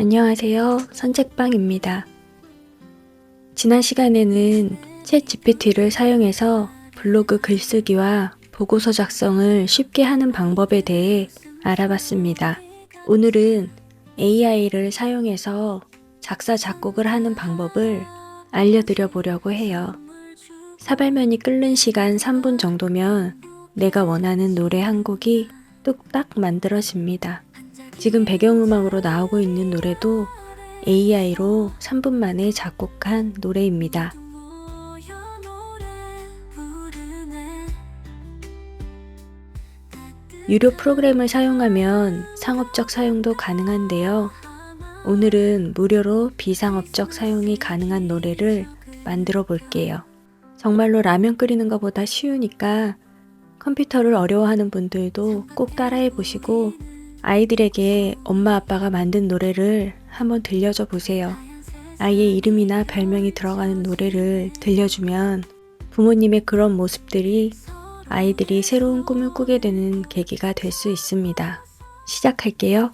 안녕하세요. 선책방입니다. 지난 시간에는 챗 GPT를 사용해서 블로그 글쓰기와 보고서 작성을 쉽게 하는 방법에 대해 알아봤습니다. 오늘은 AI를 사용해서 작사, 작곡을 하는 방법을 알려드려 보려고 해요. 사발면이 끓는 시간 3분 정도면 내가 원하는 노래 한 곡이 뚝딱 만들어집니다. 지금 배경음악으로 나오고 있는 노래도 AI로 3분 만에 작곡한 노래입니다. 유료 프로그램을 사용하면 상업적 사용도 가능한데요. 오늘은 무료로 비상업적 사용이 가능한 노래를 만들어 볼게요. 정말로 라면 끓이는 것보다 쉬우니까 컴퓨터를 어려워하는 분들도 꼭 따라해 보시고 아이들에게 엄마 아빠가 만든 노래를 한번 들려줘 보세요. 아이의 이름이나 별명이 들어가는 노래를 들려주면 부모님의 그런 모습들이 아이들이 새로운 꿈을 꾸게 되는 계기가 될 수 있습니다. 시작할게요.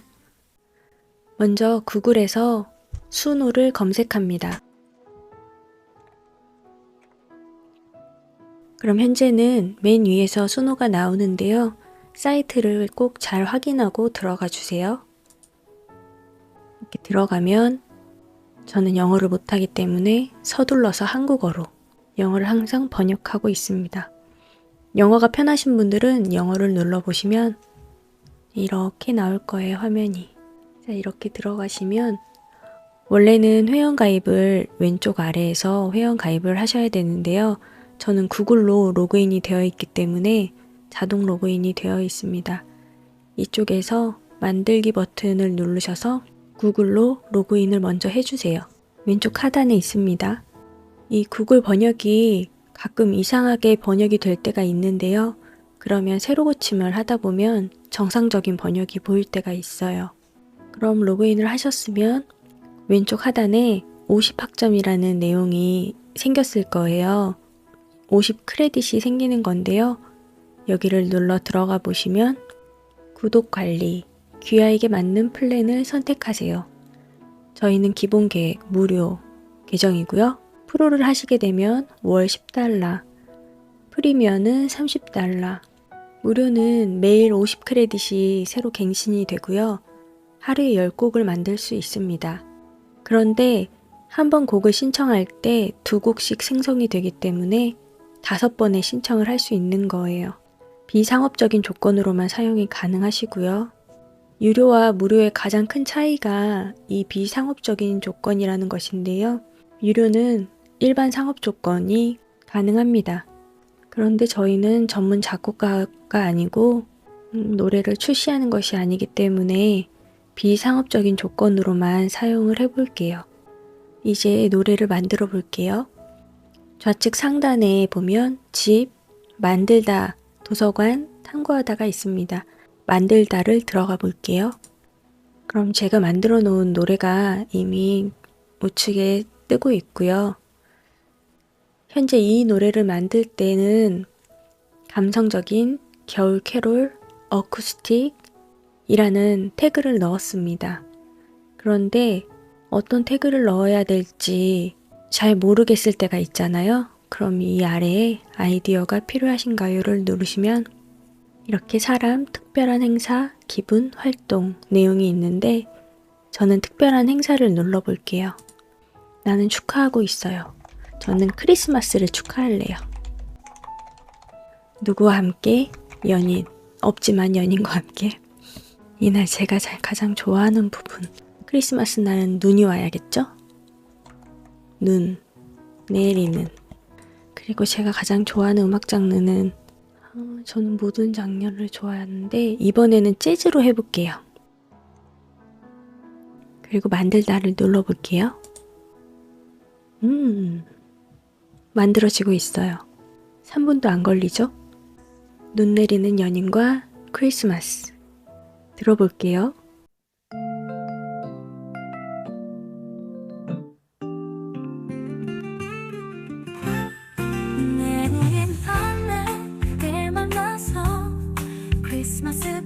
먼저 구글에서 수노를 검색합니다. 그럼 현재는 맨 위에서 수노가 나오는데요. 사이트를 꼭 잘 확인하고 들어가 주세요. 이렇게 들어가면 저는 영어를 못하기 때문에 서둘러서 한국어로 영어를 항상 번역하고 있습니다. 영어가 편하신 분들은 영어를 눌러보시면 이렇게 나올 거예요, 화면이. 자, 이렇게 들어가시면 원래는 회원가입을 왼쪽 아래에서 회원가입을 하셔야 되는데요. 저는 구글로 로그인이 되어 있기 때문에 자동 로그인이 되어 있습니다. 이쪽에서 만들기 버튼을 누르셔서 구글로 로그인을 먼저 해주세요. 왼쪽 하단에 있습니다. 이 구글 번역이 가끔 이상하게 번역이 될 때가 있는데요. 그러면 새로 고침을 하다 보면 정상적인 번역이 보일 때가 있어요. 그럼 로그인을 하셨으면 왼쪽 하단에 50학점이라는 내용이 생겼을 거예요. 50 크레딧이 생기는 건데요. 여기를 눌러 들어가 보시면 구독 관리, 귀하에게 맞는 플랜을 선택하세요. 저희는 기본 계획 무료 계정이고요. 프로를 하시게 되면 월 10달러, 프리미어는 30달러, 무료는 매일 50 크레딧이 새로 갱신이 되고요. 하루에 10곡을 만들 수 있습니다. 그런데 한 번 곡을 신청할 때 두 곡씩 생성이 되기 때문에 다섯 번의 신청을 할 수 있는 거예요. 비상업적인 조건으로만 사용이 가능하시고요. 유료와 무료의 가장 큰 차이가 이 비상업적인 조건이라는 것인데요. 유료는 일반 상업 조건이 가능합니다. 그런데 저희는 전문 작곡가가 아니고 음, 노래를 출시하는 것이 아니기 때문에 비상업적인 조건으로만 사용을 해볼게요. 이제 노래를 만들어 볼게요. 좌측 상단에 보면 집, 만들다, 도서관, 탐구하다가 있습니다. 만들다를 들어가 볼게요. 그럼 제가 만들어 놓은 노래가 이미 우측에 뜨고 있고요. 현재 이 노래를 만들 때는 감성적인 겨울 캐롤, 어쿠스틱 이라는 태그를 넣었습니다. 그런데 어떤 태그를 넣어야 될지 잘 모르겠을 때가 있잖아요. 그럼 이 아래에 아이디어가 필요하신가요를 누르시면 이렇게 사람, 특별한 행사, 기분, 활동 내용이 있는데 저는 특별한 행사를 눌러볼게요. 나는 축하하고 있어요. 저는 크리스마스를 축하할래요. 누구와 함께? 연인. 없지만 연인과 함께. 이날 제가 잘 가장 좋아하는 부분. 크리스마스 날은 눈이 와야겠죠? 눈. 내리는. 그리고 제가 가장 좋아하는 음악 장르는 어, 저는 모든 장르를 좋아하는데 이번에는 재즈로 해볼게요. 그리고 만들다를 눌러볼게요. 음, 만들어지고 있어요. 3분도 안 걸리죠? 눈 내리는 연인과 크리스마스. 들어볼게요. 크리스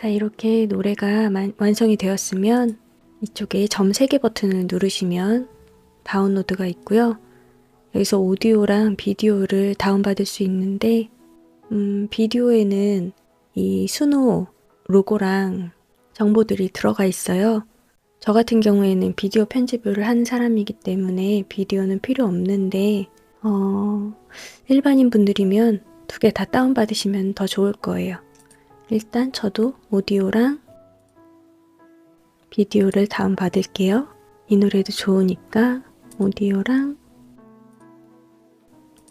자, 이렇게 노래가 만- 완성이 되었으면 이쪽에 점 3개 버튼을 누르시면 다운로드가 있고요. 여기서 오디오랑 비디오를 다운받을 수 있는데, 음, 비디오에는 이 수노 로고랑 정보들이 들어가 있어요. 저 같은 경우에는 비디오 편집을 한 사람이기 때문에 비디오는 필요 없는데, 어, 일반인 분들이면 두 개 다 다운받으시면 더 좋을 거예요. 일단 저도 오디오랑 비디오를 다운받을게요. 이 노래도 좋으니까 오디오랑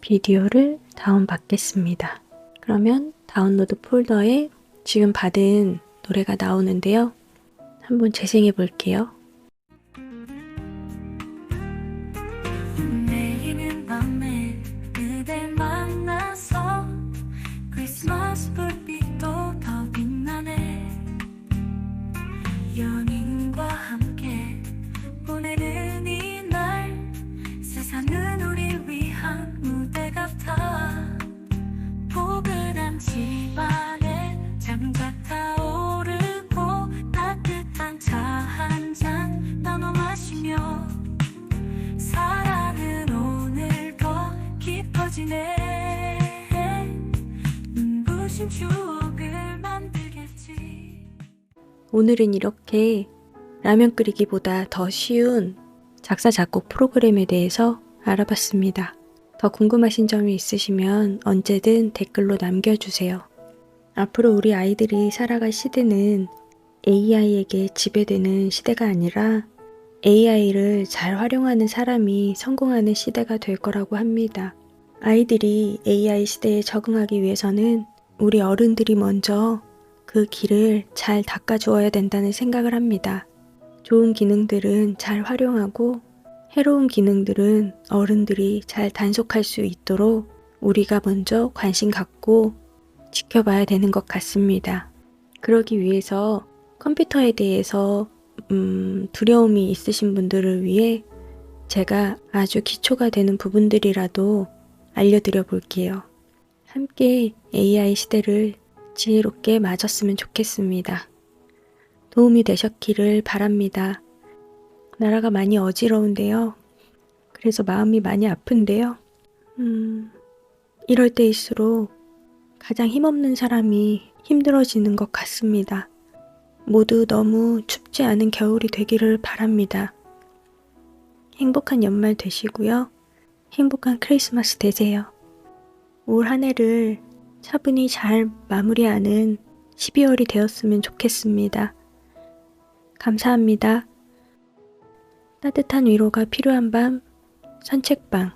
비디오를 다운받겠습니다. 그러면 다운로드 폴더에 지금 받은 노래가 나오는데요. 한번 재생해 볼게요. 오늘은 이렇게 라면 끓이기보다 더 쉬운 작사 작곡 프로그램에 대해서 알아봤습니다. 더 궁금하신 점이 있으시면 언제든 댓글로 남겨주세요. 앞으로 우리 아이들이 살아갈 시대는 AI에게 지배되는 시대가 아니라 AI를 잘 활용하는 사람이 성공하는 시대가 될 거라고 합니다. 아이들이 AI 시대에 적응하기 위해서는 우리 어른들이 먼저 그 길을 잘 닦아주어야 된다는 생각을 합니다. 좋은 기능들은 잘 활용하고 해로운 기능들은 어른들이 잘 단속할 수 있도록 우리가 먼저 관심 갖고 지켜봐야 되는 것 같습니다. 그러기 위해서 컴퓨터에 대해서 음, 두려움이 있으신 분들을 위해 제가 아주 기초가 되는 부분들이라도 알려드려 볼게요. 함께 AI 시대를 지혜롭게 맞았으면 좋겠습니다. 도움이 되셨기를 바랍니다. 나라가 많이 어지러운데요. 그래서 마음이 많이 아픈데요. 음, 이럴 때일수록 가장 힘없는 사람이 힘들어지는 것 같습니다. 모두 너무 춥지 않은 겨울이 되기를 바랍니다. 행복한 연말 되시고요. 행복한 크리스마스 되세요. 올 한 해를 차분히 잘 마무리하는 12월이 되었으면 좋겠습니다. 감사합니다. 따뜻한 위로가 필요한 밤 산책방